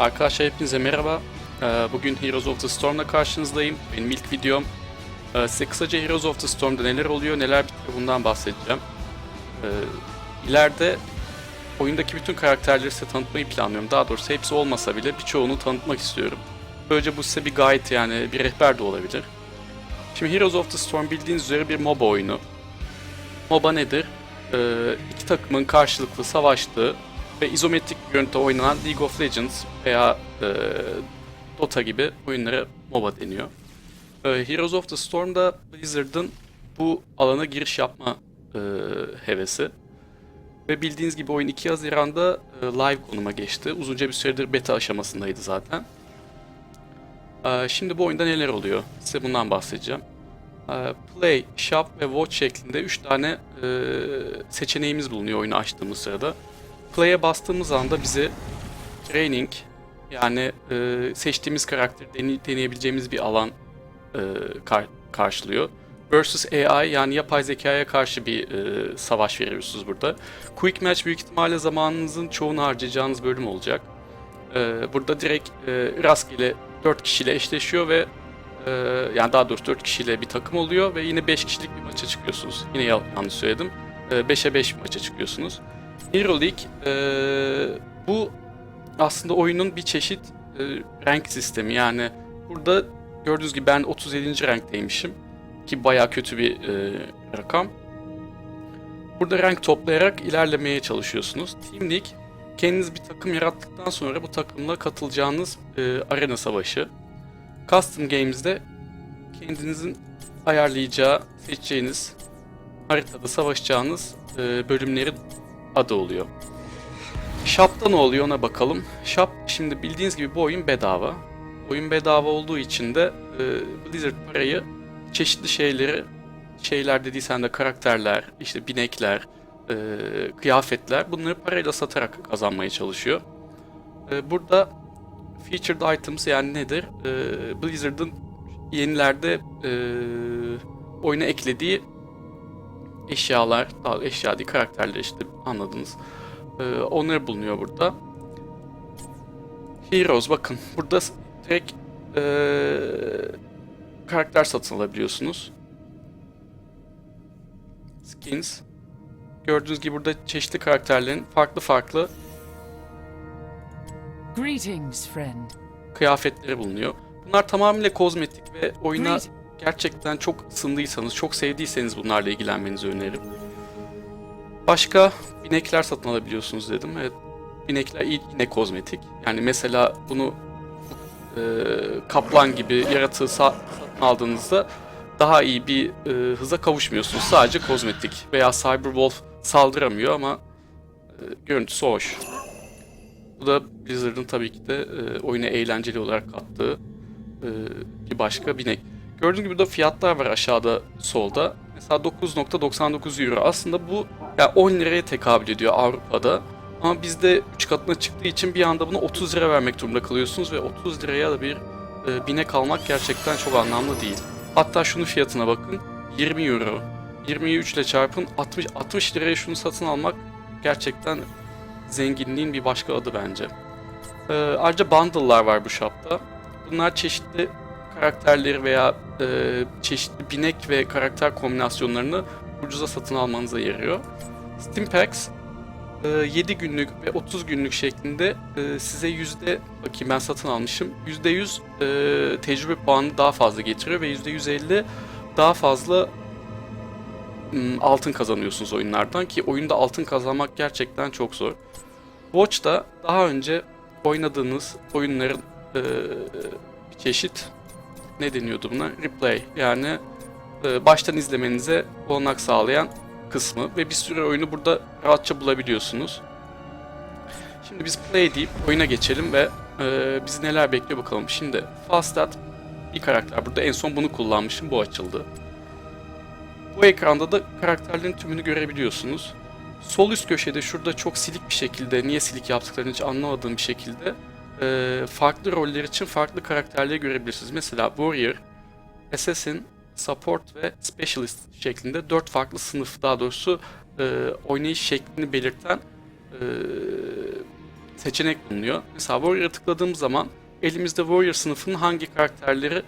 Arkadaşlar hepinize merhaba. Ee, Bugün Heroes of the Storm'la karşınızdayım. Benim ilk videom. Ee, Size kısaca Heroes of the Storm'da neler oluyor, neler bitiyor bundan bahsedeceğim. Ee, İleride oyundaki bütün karakterleri size tanıtmayı planlıyorum. Daha doğrusu hepsi olmasa bile birçoğunu tanıtmak istiyorum. Böylece bu size bir guide yani bir rehber de olabilir. Şimdi Heroes of the Storm bildiğiniz üzere bir MOBA oyunu. MOBA nedir? Ee, iki takımın karşılıklı savaştığı ve izometrik bir görüntüde oynanan League of Legends veya e, Dota gibi oyunlara MOBA deniyor. E, Heroes of the Storm'da Blizzard'ın bu alana giriş yapma e, hevesi. Ve bildiğiniz gibi oyun 2 Haziran'da e, live konuma geçti. Uzunca bir süredir beta aşamasındaydı zaten. E, şimdi bu oyunda neler oluyor? Size bundan bahsedeceğim. E, Play, Shop ve Watch şeklinde 3 tane e, seçeneğimiz bulunuyor oyunu açtığımız sırada. Play'e bastığımız anda bizi training yani e, seçtiğimiz karakteri dene- deneyebileceğimiz bir alan e, kar- karşılıyor. Versus AI yani yapay zekaya karşı bir e, savaş veriyorsunuz burada. Quick Match büyük ihtimalle zamanınızın çoğunu harcayacağınız bölüm olacak. E, burada direkt e, rastgele 4 kişiyle eşleşiyor ve e, yani daha doğrusu 4 kişiyle bir takım oluyor ve yine 5 kişilik bir maça çıkıyorsunuz. Yine yan- yanlış söyledim. E, 5'e 5 bir maça çıkıyorsunuz. Hero League e, bu aslında oyunun bir çeşit e, rank sistemi. Yani burada gördüğünüz gibi ben 37. rankteymişim ki baya kötü bir e, rakam. Burada rank toplayarak ilerlemeye çalışıyorsunuz. Team League kendiniz bir takım yarattıktan sonra bu takımla katılacağınız e, arena savaşı. Custom Games'de kendinizin ayarlayacağı, seçeceğiniz haritada savaşacağınız e, bölümleri adı oluyor. Shop'ta ne oluyor ona bakalım. Shop şimdi bildiğiniz gibi bu oyun bedava. Oyun bedava olduğu için de e, Blizzard parayı çeşitli şeyleri şeyler dediysen de karakterler, işte binekler, e, kıyafetler bunları parayla satarak kazanmaya çalışıyor. E, burada featured items yani nedir? E, Blizzard'ın yenilerde e, oyuna eklediği eşyalar, daha eşya değil karakterler işte anladınız. Ee, onlar bulunuyor burada. Heroes bakın burada direkt ee, karakter satın alabiliyorsunuz. Skins. Gördüğünüz gibi burada çeşitli karakterlerin farklı farklı Greetings, friend. kıyafetleri bulunuyor. Bunlar tamamıyla kozmetik ve oyuna Greet- gerçekten çok ısındıysanız, çok sevdiyseniz bunlarla ilgilenmenizi öneririm. Başka binekler satın alabiliyorsunuz dedim. Evet, binekler yine kozmetik. Yani mesela bunu e, kaplan gibi yaratığı sa- satın aldığınızda daha iyi bir e, hıza kavuşmuyorsunuz. Sadece kozmetik. Veya Cyberwolf saldıramıyor ama e, görüntüsü hoş. Bu da Blizzard'ın tabii ki de e, oyuna eğlenceli olarak kattığı e, bir başka binek. Gördüğünüz gibi burada fiyatlar var aşağıda solda. Mesela 9.99 euro. Aslında bu ya 10 liraya tekabül ediyor Avrupa'da. Ama bizde 3 katına çıktığı için bir anda bunu 30 lira vermek durumunda kalıyorsunuz ve 30 liraya da bir e, binek almak gerçekten çok anlamlı değil. Hatta şunun fiyatına bakın. 20 euro. 20'yi 3 ile çarpın 60 60 liraya şunu satın almak gerçekten zenginliğin bir başka adı bence. Ee, ayrıca bundle'lar var bu shop'ta. Bunlar çeşitli karakterleri veya e, çeşitli binek ve karakter kombinasyonlarını ucuza satın almanıza yarıyor. Steam Packs e, 7 günlük ve 30 günlük şeklinde e, size yüzde bakayım ben satın almışım. %100 e, tecrübe puanı daha fazla getiriyor ve %150 daha fazla m, altın kazanıyorsunuz oyunlardan ki oyunda altın kazanmak gerçekten çok zor. Watch'ta daha önce oynadığınız oyunların e, bir çeşit ne deniyordu buna? Replay yani e, baştan izlemenize olanak sağlayan kısmı ve bir sürü oyunu burada rahatça bulabiliyorsunuz. Şimdi biz play deyip oyuna geçelim ve e, bizi neler bekliyor bakalım. Şimdi Fast Start bir karakter. Burada en son bunu kullanmışım. Bu açıldı. Bu ekranda da karakterlerin tümünü görebiliyorsunuz. Sol üst köşede şurada çok silik bir şekilde, niye silik yaptıklarını hiç anlamadığım bir şekilde e, farklı roller için farklı karakterleri görebilirsiniz. Mesela Warrior, Assassin, Support ve Specialist şeklinde dört farklı sınıf daha doğrusu e, oynayış şeklini belirten e, seçenek bulunuyor. Mesela Warrior'a tıkladığım zaman elimizde Warrior sınıfının hangi karakterleri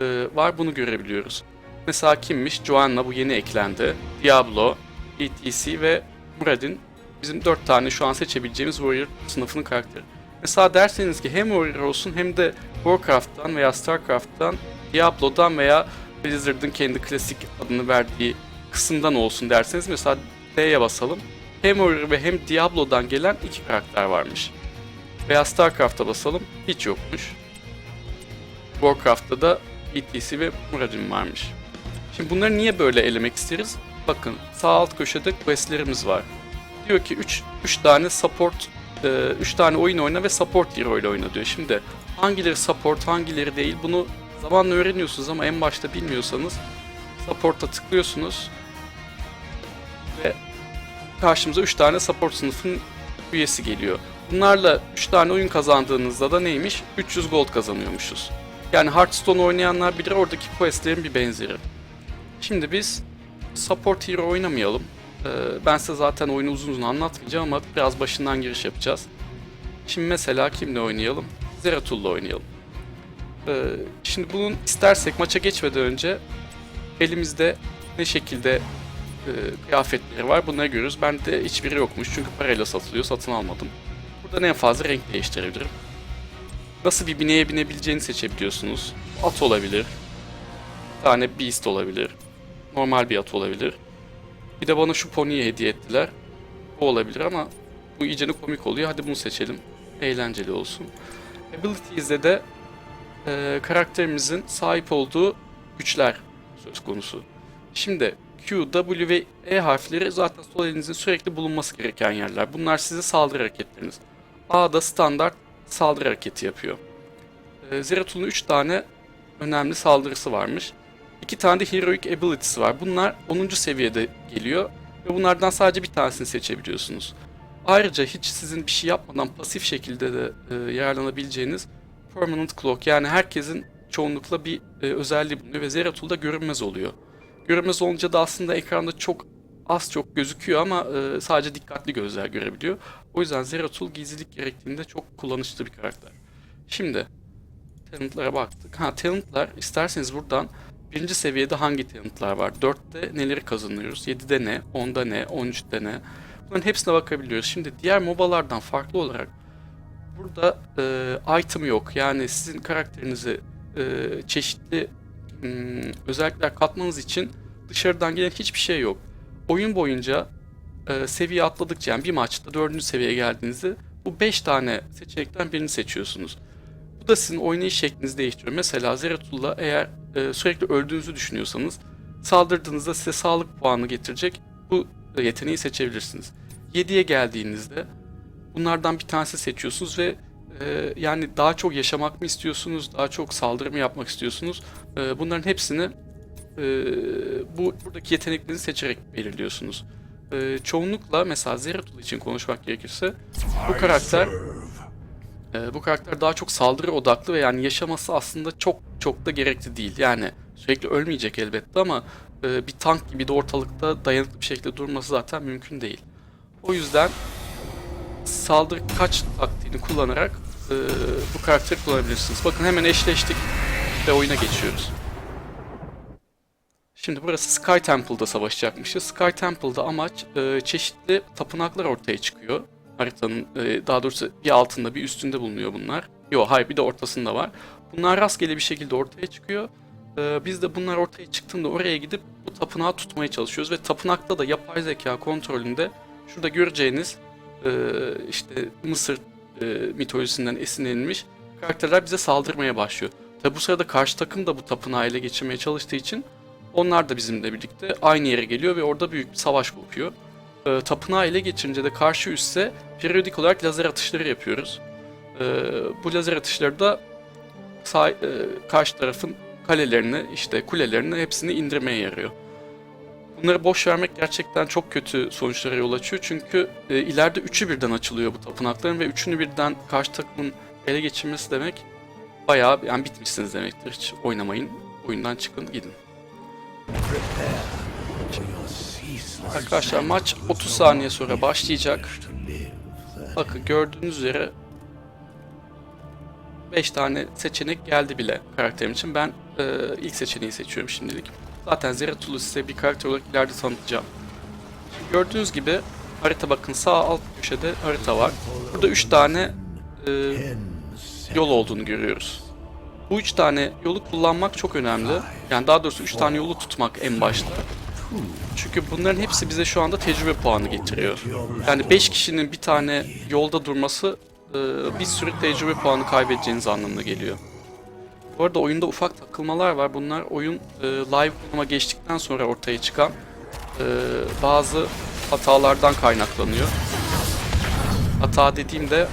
e, var bunu görebiliyoruz. Mesela kimmiş? Joanna bu yeni eklendi. Diablo, ETC ve Muradin bizim 4 tane şu an seçebileceğimiz Warrior sınıfının karakteri. Mesela derseniz ki hem Warrior hem de Warcraft'tan veya Starcraft'tan, Diablo'dan veya Blizzard'ın kendi klasik adını verdiği kısımdan olsun derseniz mesela D'ye basalım. Hem Warrior ve hem Diablo'dan gelen iki karakter varmış. Veya Starcraft'a basalım hiç yokmuş. Warcraft'ta da ETC ve Muradin varmış. Şimdi bunları niye böyle elemek isteriz? Bakın sağ alt köşede questlerimiz var. Diyor ki 3 3 tane support 3 tane oyun oyna ve support hero ile oyna diyor. Şimdi hangileri support hangileri değil bunu zamanla öğreniyorsunuz ama en başta bilmiyorsanız support'a tıklıyorsunuz ve karşımıza 3 tane support sınıfın üyesi geliyor. Bunlarla 3 tane oyun kazandığınızda da neymiş? 300 gold kazanıyormuşuz. Yani Hearthstone oynayanlar bilir oradaki questlerin bir benzeri. Şimdi biz support hero oynamayalım. Ee, ben size zaten oyunu uzun uzun anlatmayacağım ama biraz başından giriş yapacağız. Şimdi mesela kimle oynayalım? Zeratul oynayalım. Ee, şimdi bunun istersek maça geçmeden önce elimizde ne şekilde e, kıyafetleri var bunları görürüz. Bende hiçbiri yokmuş çünkü parayla satılıyor satın almadım. Buradan en fazla renk değiştirebilirim. Nasıl bir bineğe binebileceğini seçebiliyorsunuz. At olabilir. Bir tane beast olabilir. Normal bir at olabilir. Bir de bana şu pony'yi hediye ettiler. Bu olabilir ama bu iyicene komik oluyor. Hadi bunu seçelim. Eğlenceli olsun. Abilities'de de e, karakterimizin sahip olduğu güçler söz konusu. Şimdi Q, W ve E harfleri zaten sol elinizin sürekli bulunması gereken yerler. Bunlar size saldırı hareketleriniz. A'da standart saldırı hareketi yapıyor. E, Zeratul'un 3 tane önemli saldırısı varmış. 2 tane de Heroic Abilities var. Bunlar 10. seviyede geliyor ve bunlardan sadece bir tanesini seçebiliyorsunuz. Ayrıca hiç sizin bir şey yapmadan pasif şekilde de e, yararlanabileceğiniz Permanent Cloak yani herkesin çoğunlukla bir e, özelliği bulunuyor ve Zeratul'da görünmez oluyor. Görünmez olunca da aslında ekranda çok az çok gözüküyor ama e, sadece dikkatli gözler görebiliyor. O yüzden Zeratul gizlilik gerektiğinde çok kullanışlı bir karakter. Şimdi talentlara baktık. Ha talentlar isterseniz buradan birinci seviyede hangi talentlar var? 4'te neleri kazanıyoruz? 7'de ne? 10'da ne? 13'te ne? Bunların hepsine bakabiliyoruz. Şimdi diğer MOBA'lardan farklı olarak burada e, item yok. Yani sizin karakterinizi e, çeşitli hmm, özellikler katmanız için dışarıdan gelen hiçbir şey yok. Oyun boyunca e, seviye atladıkça yani bir maçta 4. seviyeye geldiğinizde bu 5 tane seçenekten birini seçiyorsunuz. Bu da sizin oynayış şeklinizi değiştiriyor. Mesela Zeratul'la eğer e, sürekli öldüğünüzü düşünüyorsanız saldırdığınızda size sağlık puanı getirecek bu yeteneği seçebilirsiniz. 7'ye geldiğinizde bunlardan bir tanesi seçiyorsunuz ve e, yani daha çok yaşamak mı istiyorsunuz, daha çok saldırı mı yapmak istiyorsunuz? E, bunların hepsini e, bu buradaki yeteneklerinizi seçerek belirliyorsunuz. E, çoğunlukla mesela Zeratul için konuşmak gerekirse bu karakter ee, bu karakter daha çok saldırı odaklı ve yani yaşaması aslında çok çok da gerekli değil. Yani sürekli ölmeyecek elbette ama e, bir tank gibi de ortalıkta dayanıklı bir şekilde durması zaten mümkün değil. O yüzden saldırı kaç taktiğini kullanarak e, bu karakteri kullanabilirsiniz. Bakın hemen eşleştik ve oyuna geçiyoruz. Şimdi burası Sky Temple'da savaşacakmışız. Sky Temple'da amaç e, çeşitli tapınaklar ortaya çıkıyor. Haritanın e, daha doğrusu bir altında bir üstünde bulunuyor bunlar. Yo hayır bir de ortasında var. Bunlar rastgele bir şekilde ortaya çıkıyor. E, biz de bunlar ortaya çıktığında oraya gidip bu tapınağı tutmaya çalışıyoruz. Ve tapınakta da yapay zeka kontrolünde şurada göreceğiniz e, işte Mısır mitolojisinden esinlenilmiş karakterler bize saldırmaya başlıyor. Tabi bu sırada karşı takım da bu tapınağı ele geçirmeye çalıştığı için onlar da bizimle birlikte aynı yere geliyor ve orada büyük bir savaş kopuyor. E, tapınağı ele geçirince de karşı üsse periyodik olarak lazer atışları yapıyoruz. E, bu lazer atışları da sağ, e, karşı tarafın kalelerini, işte kulelerini hepsini indirmeye yarıyor. Bunları boş vermek gerçekten çok kötü sonuçlara yol açıyor. Çünkü e, ileride üçü birden açılıyor bu tapınakların ve üçünü birden karşı takımın ele geçirmesi demek bayağı yani bitmişsiniz demektir. Hiç oynamayın. Oyundan çıkın gidin. Arkadaşlar maç 30 saniye sonra başlayacak. Bakın gördüğünüz üzere 5 tane seçenek geldi bile karakterim için. Ben e, ilk seçeneği seçiyorum şimdilik. Zaten Zeratul size bir karakter olarak ileride tanıtacağım. Gördüğünüz gibi harita bakın sağ alt köşede harita var. Burada 3 tane e, yol olduğunu görüyoruz. Bu 3 tane yolu kullanmak çok önemli. Yani daha doğrusu 3 tane yolu tutmak en başta. Çünkü bunların hepsi bize şu anda tecrübe puanı getiriyor. Yani 5 kişinin bir tane yolda durması e, bir sürü tecrübe puanı kaybedeceğiniz anlamına geliyor. Bu arada oyunda ufak takılmalar var. Bunlar oyun e, live konuma geçtikten sonra ortaya çıkan e, bazı hatalardan kaynaklanıyor. Hata dediğimde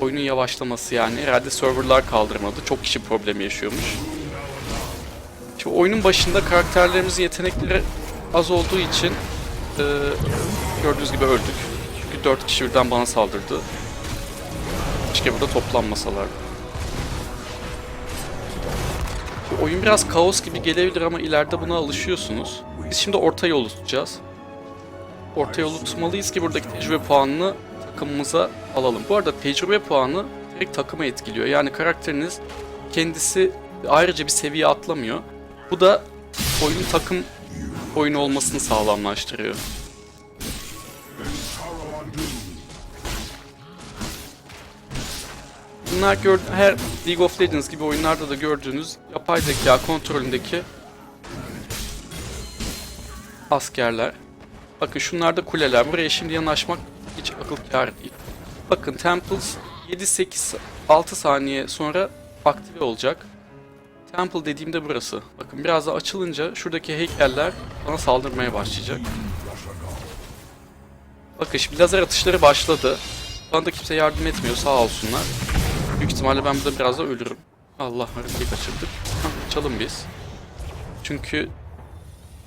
oyunun yavaşlaması yani. Herhalde serverlar kaldırmadı. Çok kişi problemi yaşıyormuş. Şimdi oyunun başında karakterlerimizin yetenekleri az olduğu için e, gördüğünüz gibi öldük. Çünkü 4 kişi birden bana saldırdı. Keşke burada toplanmasalardı. Şimdi oyun biraz kaos gibi gelebilir ama ileride buna alışıyorsunuz. Biz şimdi orta yolu tutacağız. Orta yolu tutmalıyız ki buradaki tecrübe puanını takımımıza alalım. Bu arada tecrübe puanı direkt takıma etkiliyor. Yani karakteriniz kendisi ayrıca bir seviye atlamıyor. Bu da oyunun takım oyunu olmasını sağlamlaştırıyor. Bunlar gör her League of Legends gibi oyunlarda da gördüğünüz yapay zeka kontrolündeki askerler. Bakın şunlar da kuleler. Buraya şimdi yanaşmak hiç akıl kâr değil. Bakın Temples 7-8 6 saniye sonra aktive olacak. Temple dediğimde burası. Bakın biraz da açılınca şuradaki heykeller bana saldırmaya başlayacak. Bakın şimdi lazer atışları başladı. Bana da kimse yardım etmiyor sağ olsunlar. Büyük ihtimalle ben burada biraz da ölürüm. Allah haritayı kaçırdık. Hah, biz. Çünkü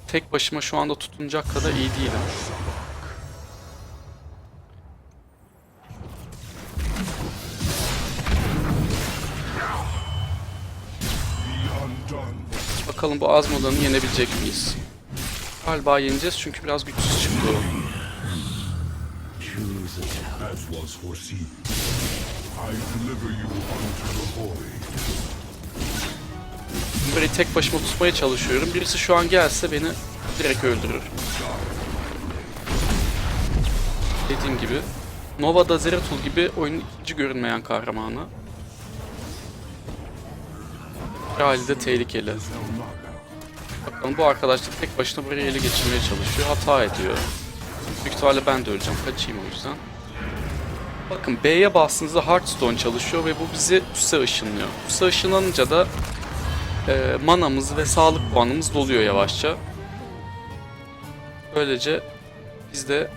tek başıma şu anda tutunacak kadar iyi değilim. Bakalım bu Azmoda'nı yenebilecek miyiz? Galiba yeneceğiz çünkü biraz güçsüz çıktı o. Böyle tek başıma tutmaya çalışıyorum. Birisi şu an gelse beni direkt öldürür. Dediğim gibi Nova'da Zeratul gibi oyunun ikinci görünmeyen kahramanı. Bir halde tehlikeli. Bakalım bu arkadaş da tek başına burayı ele geçirmeye çalışıyor. Hata ediyor. Büyük ihtimalle ben de öleceğim. Kaçayım o yüzden. Bakın B'ye bastığınızda Hearthstone çalışıyor ve bu bizi üste ışınlıyor. Üste ışınlanınca da e, manamız ve sağlık puanımız doluyor yavaşça. Böylece biz de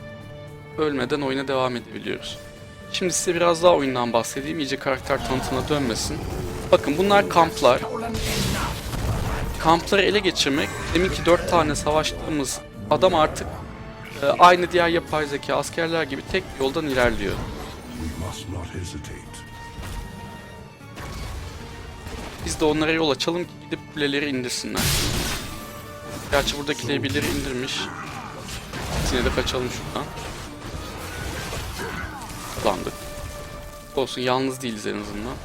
ölmeden oyuna devam edebiliyoruz. Şimdi size biraz daha oyundan bahsedeyim. İyice karakter tanıtımına dönmesin. Bakın bunlar kamplar. Kampları ele geçirmek, deminki 4 tane savaştığımız adam artık e, aynı diğer yapay zeka askerler gibi tek bir yoldan ilerliyor. Biz de onlara yol açalım ki gidip kuleleri indirsinler. Gerçi buradakileri birileri indirmiş. Yine de kaçalım şuradan. Kullandık. Olsun yalnız değiliz en azından.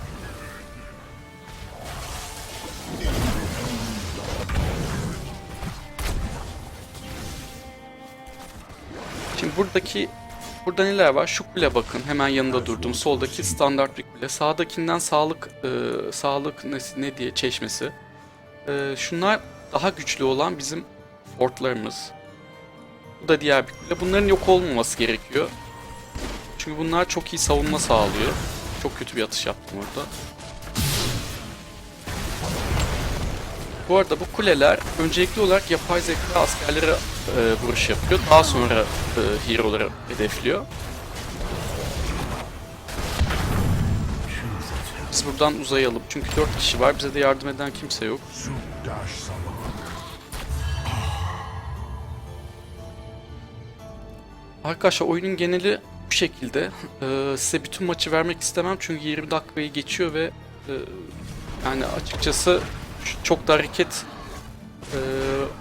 Şimdi buradaki burada neler var? Şu kule bakın. Hemen yanında durdum. Soldaki standart bir kule. Sağdakinden sağlık e, sağlık ne, ne diye çeşmesi. E, şunlar daha güçlü olan bizim fortlarımız. Bu da diğer bir kule. Bunların yok olmaması gerekiyor. Çünkü bunlar çok iyi savunma sağlıyor. Çok kötü bir atış yaptım orada. Bu arada bu kuleler öncelikli olarak yapay zeka askerlere e, vuruş yapıyor. Daha sonra e, hero'ları hedefliyor. Biz buradan uzayalım. Çünkü 4 kişi var. Bize de yardım eden kimse yok. Arkadaşlar oyunun geneli bu şekilde. Ee, size bütün maçı vermek istemem çünkü 20 dakikayı geçiyor ve e, yani açıkçası çok da hareket e,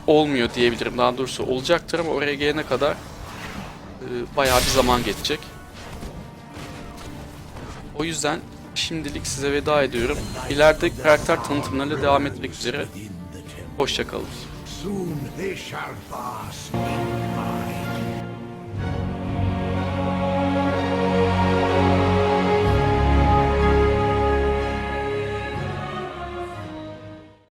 olmuyor diyebilirim. Daha doğrusu olacaktır ama oraya gelene kadar e, bayağı bir zaman geçecek. O yüzden şimdilik size veda ediyorum. İleride karakter tanıtımlarıyla devam etmek üzere. Hoşçakalın. Soon they shall my